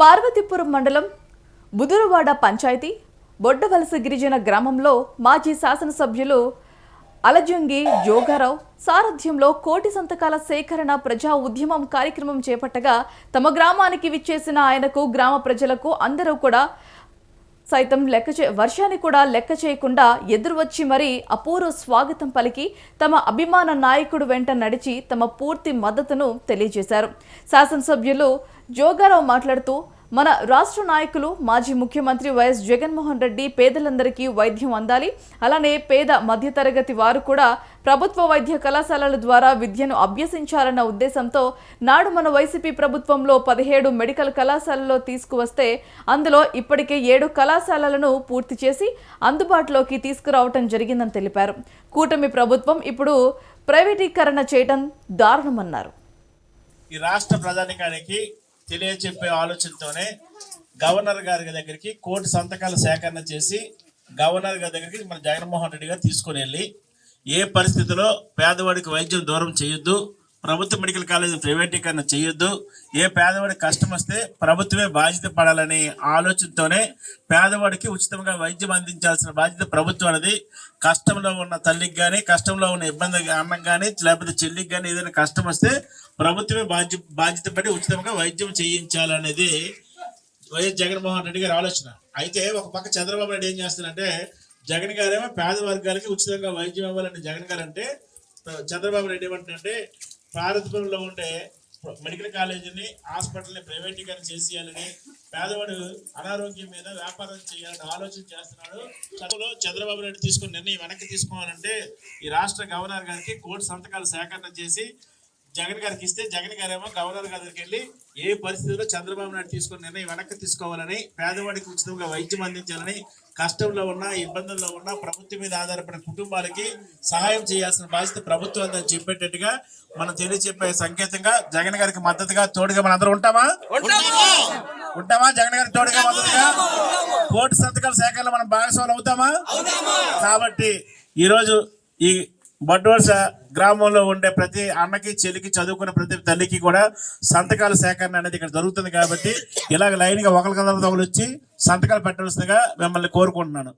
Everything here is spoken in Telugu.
పార్వతీపురం మండలం బుదురువాడ పంచాయతీ బొడ్డవలస గిరిజన గ్రామంలో మాజీ శాసనసభ్యులు అలజంగి జోగారావు సారథ్యంలో కోటి సంతకాల సేకరణ ప్రజా ఉద్యమం కార్యక్రమం చేపట్టగా తమ గ్రామానికి విచ్చేసిన ఆయనకు గ్రామ ప్రజలకు అందరూ కూడా సైతం లెక్క చే వర్షాన్ని కూడా లెక్క చేయకుండా ఎదురు వచ్చి మరీ అపూర్వ స్వాగతం పలికి తమ అభిమాన నాయకుడు వెంట నడిచి తమ పూర్తి మద్దతును తెలియజేశారు. శాసనసభ్యులు జోగారావు మాట్లాడుతూ మన రాష్ట్ర నాయకులు మాజీ ముఖ్యమంత్రి వైఎస్ జగన్మోహన్ రెడ్డి పేదలందరికీ వైద్యం అందాలి. అలానే పేద మధ్యతరగతి వారు కూడా ప్రభుత్వ వైద్య కళాశాలల ద్వారా విద్యను అభ్యసించాలన్న ఉద్దేశంతో నాడు మన వైసీపీ ప్రభుత్వంలో పదిహేడు మెడికల్ కళాశాలలో తీసుకువస్తే అందులో ఇప్పటికే ఏడు కళాశాలలను పూర్తి చేసి అందుబాటులోకి తీసుకురావటం జరిగిందని తెలిపారు. కూటమి ప్రభుత్వం ఇప్పుడు ప్రైవేటీకరణ చేయడం దారుణమన్నారు. ఈ రాష్ట్ర ప్రధానికానికి తెలియచెప్పే ఆలోచనతోనే గవర్నర్ గారి దగ్గరికి కోటి సంతకాల సేకరణ చేసి గవర్నర్ గారి దగ్గరికి మన జగన్మోహన్ రెడ్డి గారు తీసుకుని వెళ్ళి ఏ పరిస్థితిలో పేదవాడికి వైద్యం దూరం చేయొద్దు ప్రభుత్వ మెడికల్ కాలేజీ ప్రైవేటీకరణ చేయొద్దు ఏ పేదవాడికి కష్టం వస్తే ప్రభుత్వమే బాధ్యత పడాలనే ఆలోచనతోనే పేదవాడికి ఉచితంగా వైద్యం అందించాల్సిన బాధ్యత ప్రభుత్వం అనేది. కష్టంలో ఉన్న తల్లికి కానీ కష్టంలో ఉన్న ఇబ్బంది అన్నం కానీ లేకపోతే చెల్లికి కానీ ఏదైనా కష్టం వస్తే ప్రభుత్వమే బాధ్య బాధ్యత పడి ఉచితంగా వైద్యం చేయించాలనేది వైఎస్ జగన్మోహన్ రెడ్డి గారి ఆలోచన. అయితే ఒక పక్క చంద్రబాబు నాయుడు ఏం చేస్తున్నారంటే జగన్ గారేమో పేద వర్గాలకి ఉచితంగా వైద్యం ఇవ్వాలని జగన్ గారు అంటే చంద్రబాబు నాయుడు ఏమంటారంటే ప్రారంభంలో ఉండే మెడికల్ కాలేజీని హాస్పిటల్ని ప్రైవేటీకరణ చేసేయాలని పేదవాడు అనారోగ్యం మీద వ్యాపారం చేయాలని ఆలోచన చేస్తున్నాడు. చదువులో చంద్రబాబు నాయుడు తీసుకున్న నిర్ణయం వెనక్కి తీసుకోవాలంటే ఈ రాష్ట్ర గవర్నర్ గారికి కోటి సంతకాలు సేకరణ చేసి జగన్ గారికి ఇస్తే జగన్ గారేమో గవర్నర్ గారి దగ్గరికి వెళ్ళి ఏ పరిస్థితుల్లో చంద్రబాబు నాయుడు తీసుకున్న నిర్ణయం వెనక్కి తీసుకోవాలని పేదవాడికి ఉచితంగా వైద్యం అందించాలని కష్టంలో ఉన్న ఇబ్బందుల్లో ఉన్న ప్రభుత్వం మీద ఆధారపడిన కుటుంబాలకి సహాయం చేయాల్సిన బాధ్యత ప్రభుత్వం అని చెప్పేటట్టుగా మనం తెలియచెప్పే సంకేతంగా జగన్ గారికి మద్దతుగా తోడుగా మన అందరం ఉంటామా? ఉంటామా! జగన్ గారికి తోడుగా మద్దతుగా? కోటి సంతకాల సేకరణలో మనం భాగస్వాములు అవుతామా? కాబట్టి ఈరోజు ఈ బడ్వలస గ్రామంలో ఉండే ప్రతి అన్నకి చెల్లికి చదువుకున్న ప్రతి తల్లికి కూడా సంతకాల సేకరణ అనేది ఇక్కడ జరుగుతుంది కాబట్టి ఇలాగ లైన్గా ఒకరికొకరు వచ్చి సంతకాలు పెట్టవలసిందిగా మిమ్మల్ని కోరుకుంటున్నాను.